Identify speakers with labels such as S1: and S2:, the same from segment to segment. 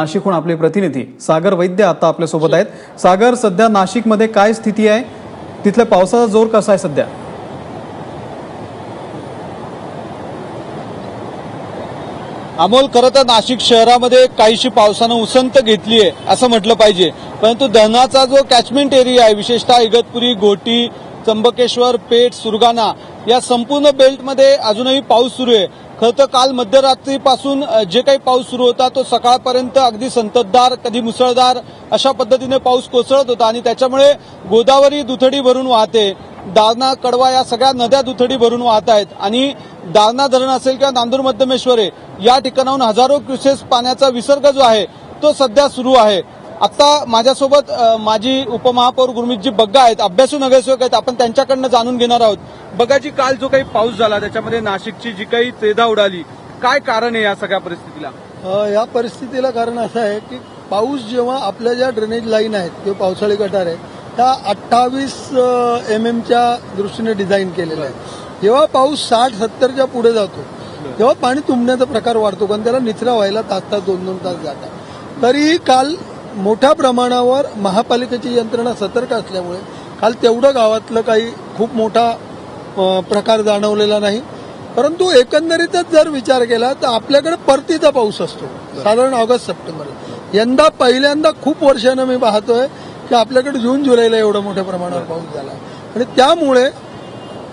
S1: नाशिकहून आपले प्रतिनिधी. सागर वैद्य आता आपल्यासोबत आहेत. सागर सध्या नाशिकमध्ये काय स्थिती आहे? तिथल्या पावसाचा जोर कसा आहे सध्या?
S2: अमोल खरं तर नाशिक शहरामध्ये काहीशी पावसानं उसंत घेतली आहे असं म्हटलं पाहिजे. परंतु धरणाचा जो कॅचमेंट एरिया आहे विशेषतः इगतपुरी घोटी त्र्यंबकेश्वर पेठ सुरगाणा या संपूर्ण बेल्टमध्ये अजूनही पाऊस सुरू आहे. खरं तर काल मध्यरात्रीपासून जे काही पाऊस सुरू होता तो सकाळपर्यंत अगदी संततधार कधी मुसळधार अशा पद्धतीने पाऊस कोसळत होता आणि त्याच्यामुळे गोदावरी दुथडी भरून वाहते. दारणा कडवा या सगळ्या नद्या दुथडी भरून वाहत आहेत. आणि दारणा धरण असेल किंवा नांदूर मध्यमेश्वरे या ठिकाणाहून हजारो क्युसेस पाण्याचा विसर्ग जो आहे तो सध्या सुरू आहे. आता माझ्यासोबत माजी उपमहापौर गुरमीतजी बग्गा आहेत. अभ्यासू नगरसेवक आहेत. आपण त्यांच्याकडनं जाणून घेणार आहोत. बग्गाजी काल जो काही पाऊस झाला त्याच्यामध्ये नाशिकची जी काही त्रेधा उडाली काय कारण आहे या सगळ्या परिस्थितीला?
S3: या परिस्थितीला कारण असं आहे की पाऊस जेव्हा आपल्या ज्या ड्रेनेज लाईन आहेत किंवा पावसाळी गटार आहेत त्या अठ्ठावीस एम एमच्या दृष्टीने डिझाईन केलेल्या आहेत. जेव्हा पाऊस साठ सत्तरच्या पुढे जातो तेव्हा पाणी तुंबण्याचा प्रकार वाढतो कारण त्याला निचरा व्हायला तास तास दोन दोन तास जातात. तरीही काल मोठ्या प्रमाणावर महापालिकेची यंत्रणा सतर्क असल्यामुळे काल तेवढं गावातलं काही खूप मोठा प्रकार जाणवलेला नाही. परंतु एकंदरीतच जर विचार केला तर आपल्याकडे परतीचा पाऊस असतो. साधारण ऑगस्ट सप्टेंबर यंदा पहिल्यांदा खूप वर्षानं मी पाहतोय की आपल्याकडे जून जुलैला एवढं मोठ्या प्रमाणावर पाऊस झाला. आणि त्यामुळे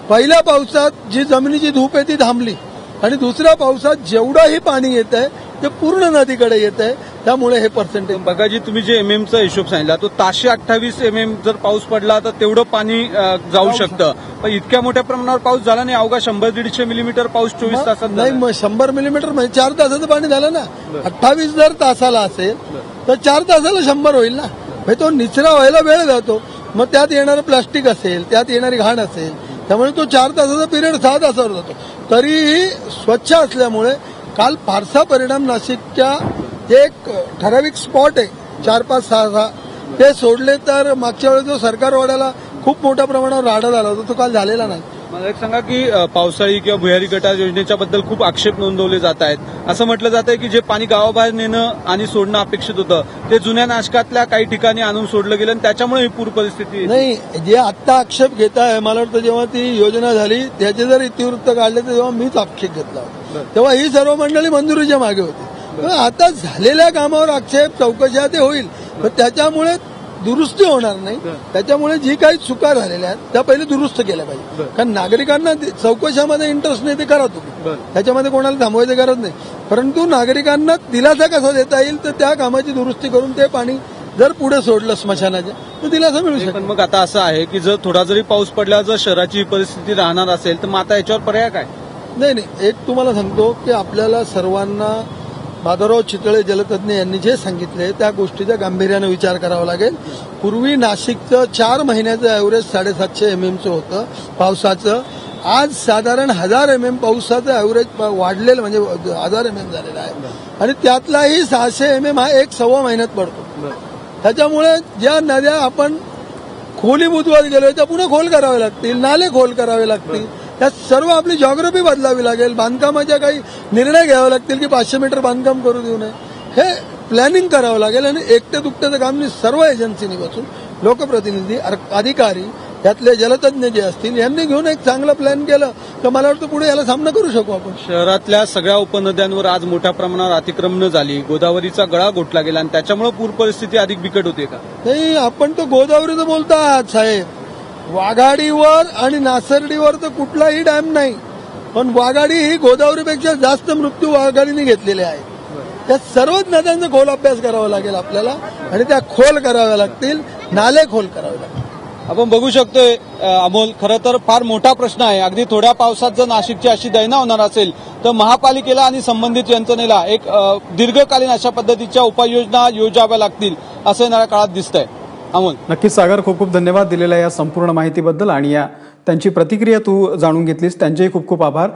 S3: पहिल्या पावसात जी जमिनीची धूप आहे ती थांबली. आणि दुसऱ्या पावसात जेवढंही पाणी येत आहे ते पूर्ण नदीकडे येत आहे त्यामुळे हे पर्सेंटेज
S2: बघाजी तुम्ही जे एम चा हिशोब सांगितला तो ताशे अठ्ठावीस एम एम जर पाऊस पडला तर तेवढं पाणी जाऊ शकतं. पण इतक्या मोठ्या प्रमाणावर पाऊस झाला नाही अवघा शंभर दीडशे मिलीमीटर पाऊस चोवीस तासात
S3: नाही. मग शंभर मिलीमीटर म्हणजे चार तासाचं पाणी झालं ना. अठ्ठावीस जर तासाला असेल तर चार तासाला शंभर होईल ना. म्हणजे तो निचरा व्हायला वेळ जातो. मग त्यात येणारं प्लास्टिक असेल त्यात येणारी घाण असेल त्यामुळे तो चार तासाचा पिरियड सहा तासावर जातो. तरीही स्वच्छ असल्यामुळे काल फारसा परिणाम नाशिकच्या जे एक ठराविक स्पॉट आहे. चार पाच सहा सहा. ते सोडले तर मागच्या वेळेस जो सरकार वाड्याला खूप मोठ्या प्रमाणावर राडा झाला होता तो काल झालेला नाही.
S2: मला एक सांगा की पावसाळी किंवा भुयारी गटार योजनेच्या बद्दल खूप आक्षेप नोंदवले जात आहेत. असं म्हटलं जात आहे की जे पाणी गावाबाहेर नेणं आणि सोडणं अपेक्षित होतं ते जुन्या नाशकातल्या काही ठिकाणी आणून सोडलं गेलं आणि त्याच्यामुळे ही पूर परिस्थिती
S3: नाही जे आत्ता आक्षेप घेत आहे मला वाटतं जेव्हा ती योजना झाली त्याचे जर इतिवृत्त काढले तर तेव्हा मीच आक्षेप घेतला. तेव्हा ही सर्व मंडळी मंजुरीच्या मागे होती. आता झालेल्या कामावर आक्षेप चौकशा ते होईल. पण त्याच्यामुळे दुरुस्ती होणार नाही. त्याच्यामुळे जी काही चुका झालेल्या आहेत त्या पहिले दुरुस्त केल्या पाहिजे. कारण नागरिकांना चौकशामध्ये इंटरेस्ट नाही ते करा तुम्ही. त्याच्यामध्ये कोणाला थांबवायची गरज नाही. परंतु नागरिकांना दिलासा कसा देता येईल तर त्या कामाची दुरुस्ती करून ते पाणी जर पुढे सोडलं स्मशानाच्या तर दिलासा मिळू शकेल
S2: मग आता असं आहे की जर थोडा जरी पाऊस पडला जर शहराची ही परिस्थिती राहणार असेल तर मग आता याच्यावर पर्याय काय?
S3: नाही नाही. एक तुम्हाला सांगतो की आपल्याला सर्वांना माधवराव चितळे जलतज्ञ यांनी जे सांगितले त्या गोष्टीचा गांभीर्यानं विचार करावा लागेल. पूर्वी नाशिकचं चार महिन्याचं ॲव्हरेज साडेसातशे एम एमचं होतं पावसाचं. आज साधारण हजार एम एम पावसाचं ॲव्हरेज वाढलेलं म्हणजे हजार एम एम झालेलं आहे. आणि त्यातलाही सहाशे एम एम हा एक सव्वा महिन्यात पडतो. त्याच्यामुळे ज्या नद्या आपण खोली बुधवार गेलो त्या पुन्हा खोल करावे लागतील नाले खोल करावे लागतील. त्यात सर्व आपली जॉग्रफी बदलावी लागेल. बांधकामाच्या काही निर्णय घ्यावे लागतील की पाचशे मीटर बांधकाम करू देऊ नये. हे प्लॅनिंग करावं लागेल आणि एकटे दुकट्याचं काम नाही, सर्व एजन्सीनी बसून लोकप्रतिनिधी अधिकारी यातले जलतज्ञ जे असतील यांनी घेऊन एक चांगलं प्लॅन केलं तर मला वाटतं पुढे याला सामना करू शकू आपण.
S2: शहरातल्या सगळ्या उपनद्यांवर आज मोठ्या प्रमाणावर अतिक्रमणं झाली. गोदावरीचा गळा घोटला गेला आणि त्याच्यामुळे पूर परिस्थिती अधिक बिकट होते का?
S3: नाही आपण तर गोदावरीचं बोलता आहात साहेब. वाघाडीवर आणि नासर्डीवर तर कुठलाही डॅम नाही. पण वाघाडी ही गोदावरीपेक्षा जास्त मृत्यू वाघाडीने घेतलेले आहेत त्या सर्वच नद्यांचा खोल अभ्यास करावा लागेल आपल्याला आणि त्या खोल कराव्या लागतील नाले खोल करावे लागतील.
S2: आपण बघू शकतोय अमोल खरं तर फार मोठा प्रश्न आहे. अगदी थोड्या पावसात जर नाशिकची अशी दैना होणार असेल तर महापालिकेला आणि संबंधित यंत्रणेला एक दीर्घकालीन अशा पद्धतीच्या उपाययोजना योजाव्या लागतील असं येणाऱ्या काळात दिसतंय. अमोल
S1: नक्कीच सागर खूप खूप धन्यवाद दिलेल्या या संपूर्ण माहितीबद्दल आणि या त्यांची प्रतिक्रिया तू जाणून घेतलीस. त्यांचेही खूप खूप आभार.